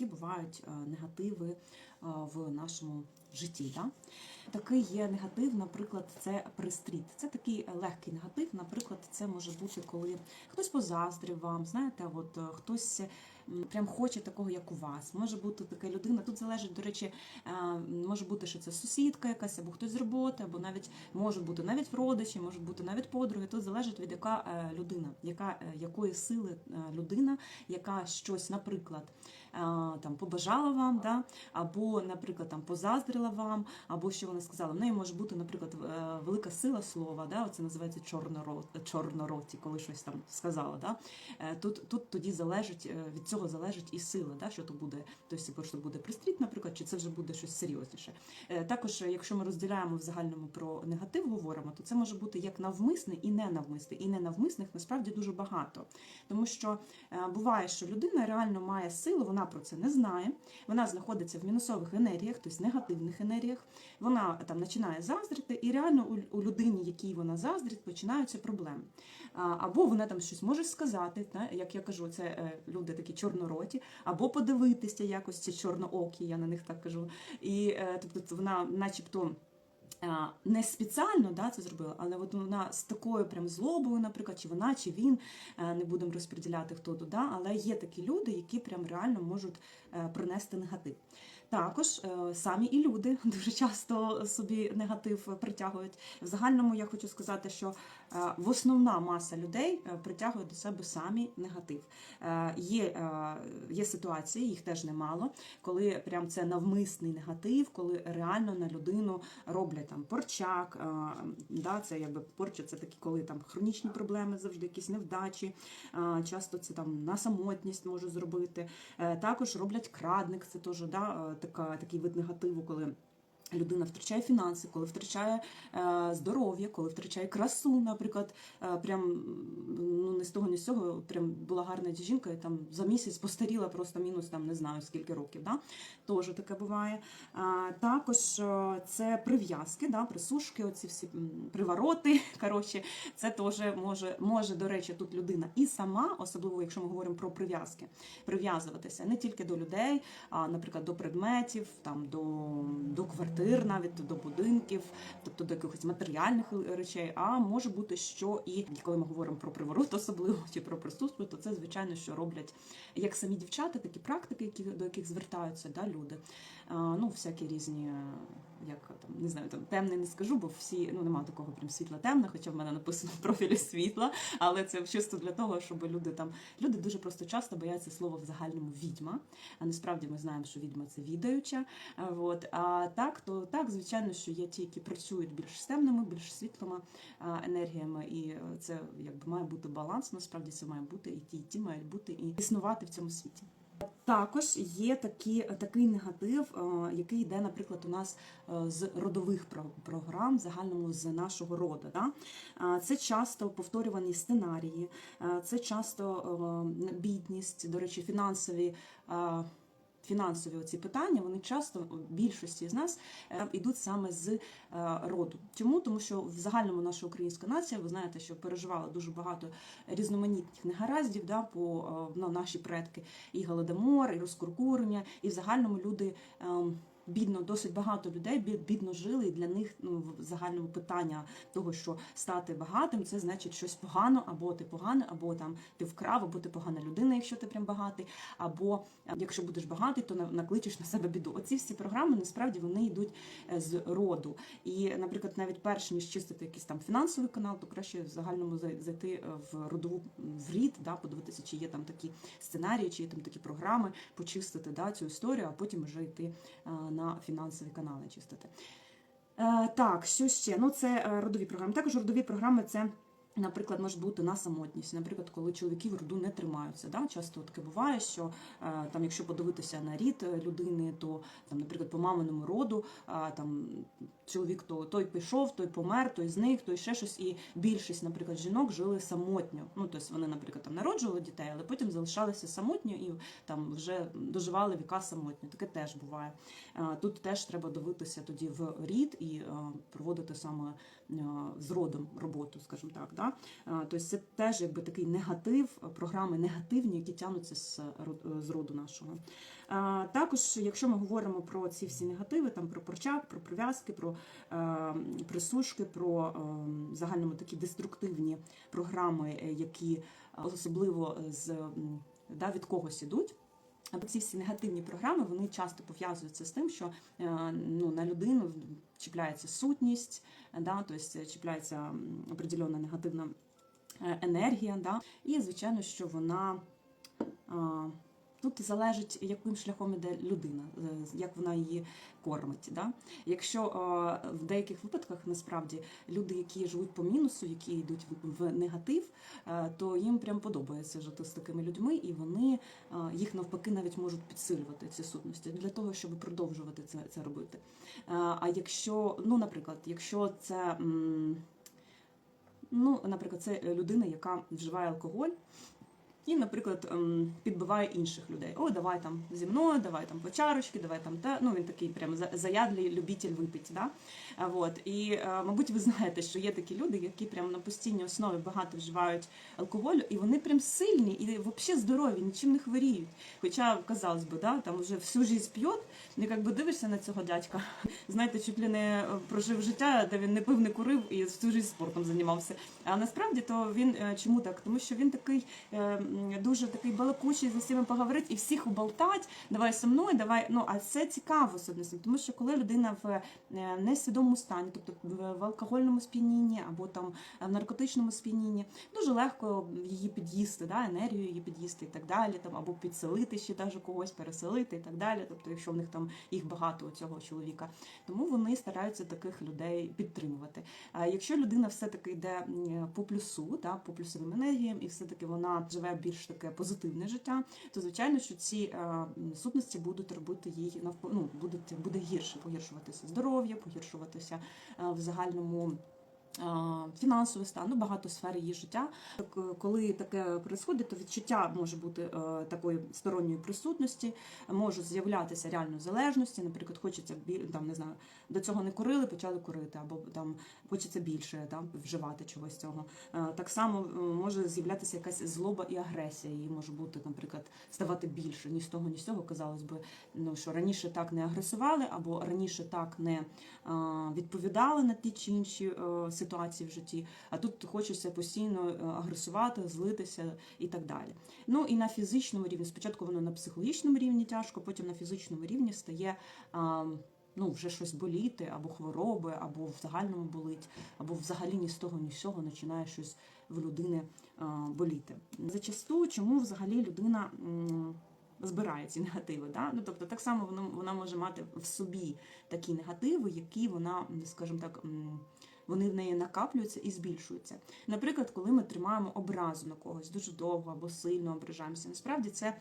які бувають е, негативи е, в нашому житті. Да? Такий є негатив, наприклад, це пристріт. Це такий е, легкий негатив. Наприклад, це може бути, коли хтось позаздрив вам, знаєте, от хтось прям хоче такого, як у вас. Може бути така людина. Тут залежить, до речі, може бути, що це сусідка якась, або хтось з роботи, або навіть можуть бути навіть родичі, можуть бути навіть подруги. Тут залежить від яка людина, яка якої сили людина, яка щось, наприклад, там побажала вам, да, або, наприклад, там позаздрила вам, або що вона сказала. В неї може бути, наприклад, е, велика сила слова, да, це називається чорноро, чорнороті, коли щось там сказала. Да. Е, Тут, тут тоді залежить е, від цього залежить і сила, да, що то буде, тобто, що буде пристріт, наприклад, чи це вже буде щось серйозніше. Також, якщо ми розділяємо в загальному про негатив, говоримо, то це може бути як навмисний і ненавмисний. І ненавмисних насправді дуже багато. Тому що буває, що людина реально має силу, вона про це не знає, вона знаходиться в мінусових енергіях, тобто негативних енергіях, вона там починає заздрити, і реально у, людині, якій вона заздрить, починаються проблеми. Або вона там щось може сказати, як я кажу, це е, люди такі чорнороті, або подивитися якось ці чорноокі, я на них так кажу. І е, тобто вона, начебто. Е, Не спеціально да, це зробила, але от вона з такою прям злобою, наприклад, чи вона, чи він, е, не будемо розподіляти хто туди, але є такі люди, які прям реально можуть е, принести негатив. Також самі і люди дуже часто собі негатив притягують. В загальному я хочу сказати, що в основна маса людей е, притягує до себе самі негатив. Е, Є, е, є ситуації, їх теж немало, коли прям це навмисний негатив, коли реально на людину роблять там порчак. е, Да, це якби порча, це такі, коли там хронічні проблеми, завжди якісь невдачі. е, Часто це там на самотність може зробити. Е, Також роблять крадник, це теж да, е, така, такий вид негативу, коли. Людина втрачає фінанси, коли втрачає е, здоров'я, коли втрачає красу, наприклад, е, прям ну не з того, ні з цього, прям була гарна жінка, і там за місяць постаріла просто мінус там не знаю скільки років. Да? Теж таке буває. А, також е, це прив'язки, да, присушки, оці всі привороти. Коротше, це теж може, може, до речі, тут людина і сама, особливо якщо ми говоримо про прив'язки, прив'язуватися не тільки до людей, а, наприклад, до предметів, там, до, до квартир, навіть до будинків, тобто до якихось матеріальних речей. А може бути, що і коли ми говоримо про приворот, особливо чи про присутство, то це звичайно, що роблять як самі дівчата, такі практики, до яких звертаються да, люди. Ну, всякі різні, як там не знаю, там темний не скажу, бо всі ну немає такого прям світла темне, хоча в мене написано в профілі світла, але це чисто для того, щоб люди там люди дуже просто часто бояться слова в загальному відьма. А насправді ми знаємо, що відьма це відаюча. От а так, то так, звичайно, що є ті, які працюють більш темними, більш світлими енергіями, і е, це якби має бути баланс. Насправді це має бути і ті, і ті мають бути і існувати в цьому світі. Також є такі, такий негатив, е, який йде, наприклад, у нас е, з родових про- програм, в загальному з нашого роду. Да? Е, Це часто повторювані сценарії, це часто бідність, до речі, фінансові. Е, Фінансові оці питання вони часто в більшості з нас е, йдуть саме з е, роду. Чому? Тому що в загальному наша українська нація, ви знаєте, що переживала дуже багато різноманітних негараздів да, по е, ну, наші предки, і голодомор, і розкуркурення, і в загальному люди. Бідно, досить багато людей бідно жили, і для них ну, в загальному питання того, що стати багатим, це значить щось погано, або ти поганий, або там ти вкрав, або ти погана людина, якщо ти прям багатий, або е, якщо будеш багатий, то на- накличеш на себе біду. Оці всі програми насправді вони йдуть е, з роду. І, наприклад, навіть перш ніж чистити якийсь там фінансовий канал, то краще в загальному зайти е, в родову в рід, да, подивитися, чи є там такі сценарії, чи є там такі програми, почистити да, цю історію, а потім вже йти е, на фінансові канали чистити. Е, так, що ще? Ну, це е, родові програми. Також родові програми це. Наприклад, може бути на самотність, наприклад, коли чоловіки в роду не тримаються. Да? Часто таке буває, що е, там, якщо подивитися на рід е, людини, то там, наприклад, по маминому роду е, там чоловік то той пішов, той помер, той зник, той ще щось. І більшість, наприклад, жінок жили самотньо. Ну тобто вони, наприклад, там народжували дітей, але потім залишалися самотньо і там вже доживали віка самотньо. Таке теж буває. Тут теж треба дивитися тоді в рід і проводити саме з родом роботу, скажімо так. Да? Да? А, Тобто це теж якби такий негатив, програми негативні, які тягнуться з, род- з роду нашого. Також, якщо ми говоримо про ці всі негативи, там про порчак, про прив'язки, про е, присушки, про е, загальному такі деструктивні програми, е, які особливо з да, від когось ідуть. Або ці всі негативні програми вони часто пов'язуються з тим, що е, ну, на людину чіпляється сутність, да, тобто чіпляється м, определенна негативна е, енергія. Да, і, звичайно, що вона тут залежить, яким шляхом іде людина, е, як вона її кормить. Да? Якщо е, в деяких випадках насправді люди, які живуть по мінусу, які йдуть в- негатив, е, то їм прям подобається жити з такими людьми, і вони їх навпаки навіть можуть підсилювати ці сутності для того, щоб продовжувати це, це робити. А якщо, ну, наприклад, якщо це. Ну, наприклад, це людина, яка вживає алкоголь. І, наприклад, ем, підбиває інших людей. О, давай там зі мною, давай там по чарочки, давай там те. Ну він такий прям за- заядлий любитель випити. Да? А, Вот. І, е, мабуть, ви знаєте, що є такі люди, які прям на постійній основі багато вживають алкоголю, і вони прям сильні і взагалі здорові, нічим не хворіють. Хоча, казалось би, да, там вже всю життя п'є, і як би дивишся на цього дядька, знаєте, чуть ли не е, прожив життя, де він не пив, не курив і всю життя спортом займався. А насправді то він е, чому так? Тому що він такий е, м, дуже такий балакучий, з усіма поговорить і всіх уболтать, давай зі мною, давай. Ну а це цікаво з тому що коли людина в е, несвідомому стані, тобто в алкогольному сп'янінні або там в наркотичному сп'янінні, дуже легко її під'їсти, да, енергію її під'їсти і так далі, там або підселити ще даже когось, переселити і так далі. Тобто, якщо в них там їх багато у цього чоловіка, тому вони стараються таких людей підтримувати. А якщо людина все-таки йде по плюсу, да, по плюсовим енергіям, і все-таки вона живе більш таке позитивне життя, то звичайно, що ці е, сутності будуть робити їй ну, будуть буде гірше погіршуватися здоров'я, погіршуватися е, в загальному. Е, Фінансовий стан, ну багато сфер її життя. Так, е, коли таке відбувається, то відчуття може бути е, такої сторонньої присутності, можуть з'являтися реально залежності. Наприклад, хочеться там не знаю, до цього не курили, почали курити, або там хочеться більше там вживати чогось цього. Так само може з'являтися якась злоба і агресія. Її може бути, наприклад, ставати більше ні з того, ні з цього. Казалось би, ну що раніше так не агресували, або раніше так не відповідали на ті чи інші е, ситуації в житті. А тут хочеться постійно е, агресувати, злитися і так далі. Ну і на фізичному рівні, спочатку воно на психологічному рівні тяжко, потім на фізичному рівні стає. Ну, вже щось боліти, або хвороби, або в загальному болить, або взагалі ні з того, ні з цього починає щось в людини боліти. Зачасту, чому взагалі людина збирає ці негативи? Да? Ну, тобто, так само вона, вона може мати в собі такі негативи, які вона, скажімо так, вони в неї накаплюються і збільшуються. Наприклад, коли ми тримаємо образу на когось дуже довго або сильно ображаємося, насправді це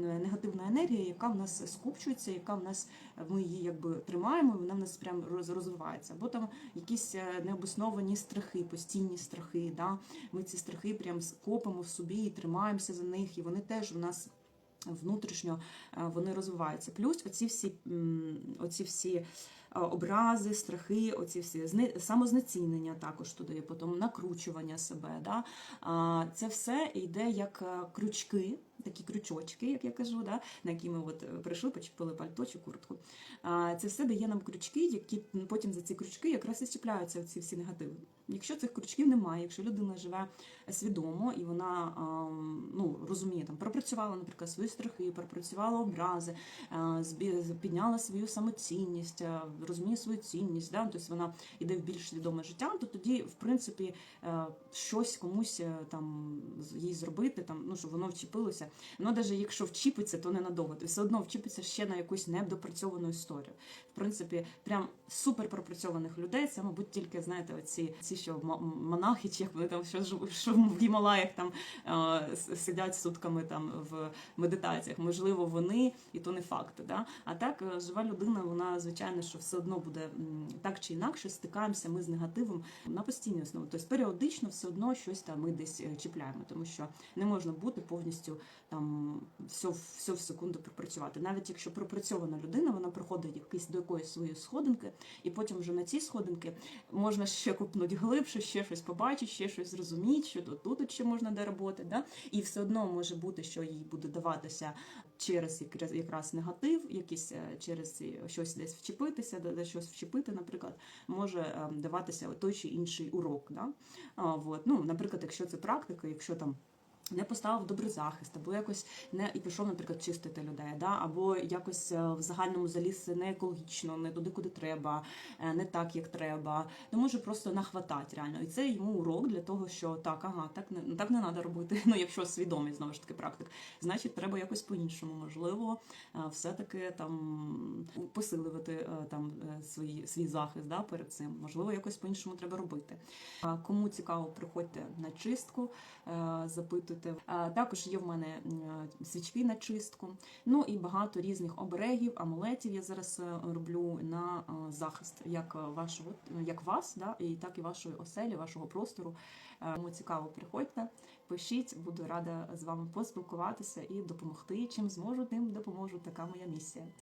негативна енергія, яка в нас скупчується, яка в нас ми її якби тримаємо, і вона в нас прям розвивається. Або там якісь е, необосновані страхи, постійні страхи. Да? Ми ці страхи прям копимо в собі і тримаємося за них, і вони теж в нас. Внутрішньо е, вони розвиваються. Плюс оці всі, оці всі образи, страхи, оці всі зне- самознецінення також туди, потім накручування себе. Да? Це все йде як е, крючки, такі крючочки, як я кажу, да? на які ми от е, прийшли, почепили пальто чи куртку. А, Це все дає нам крючки, які потім за ці крючки якраз і чіпляються ці всі негативи. Якщо цих крючків немає, якщо людина живе свідомо і вона ну, розуміє, там пропрацювала, наприклад, свої страхи, пропрацювала образи, підняла свою самоцінність, розуміє свою цінність, да? тобто вона йде в більш свідоме життя, то тоді, в принципі, е, щось комусь е, там їй зробити, там, ну, щоб воно вчепилося. Ну, навіть якщо вчіпиться, то ненадовго, то все одно вчіпиться ще на якусь недопрацьовану історію. В принципі, прям супер пропрацьованих людей, це, мабуть, тільки, знаєте, оці ці, що монахи, чи як вони там що, що в Гімалаях там е, сидять сутками там в медитаціях. Можливо, вони, і то не факт. Да? А так, е, жива людина, вона, звичайно, що все одно буде так чи інакше стикаємося ми з негативом на постійній основі. Тобто періодично все одно щось там ми десь е, чіпляємо, тому що не можна бути повністю там все, все в секунду пропрацювати. Навіть якщо пропрацьована людина, вона приходить якийсь до якоїсь своєї сходинки, і потім вже на цій сходинки можна ще купнути глибше, ще щось побачити, ще щось зрозуміти, що тут, ще можна де роботи. Да? І все одно може бути, що їй буде даватися через якраз, негатив, якийсь е, через щось десь вчепитися, де щось вчепити, наприклад, може е, даватися той чи інший урок. Да? А, вот. ну, наприклад, якщо це практика, якщо там. Не поставив добрий захист, або якось не і пішов, наприклад, чистити людей, да? або якось е, в загальному заліз не екологічно, не туди, куди треба, е, не так, як треба. Ну може просто нахватати реально. І це йому урок для того, що так, ага, так не так не треба робити. Ну, якщо свідомий знову ж таки практик, значить треба якось по-іншому. Можливо, е, все-таки там посилювати там свій, свій захист да, перед цим. Можливо, якось по-іншому треба робити. Кому цікаво, приходьте на чистку, запитуйте. А Також є в мене е, свічки на чистку. Ну і багато різних оберегів, амулетів я зараз е, роблю на е, захист як е, вашого, як вас, да, і так і вашої оселі, вашого простору. Е, Кому цікаво, приходьте, пишіть, буду рада з вами поспілкуватися і допомогти. Чим зможу, тим допоможу. Така моя місія.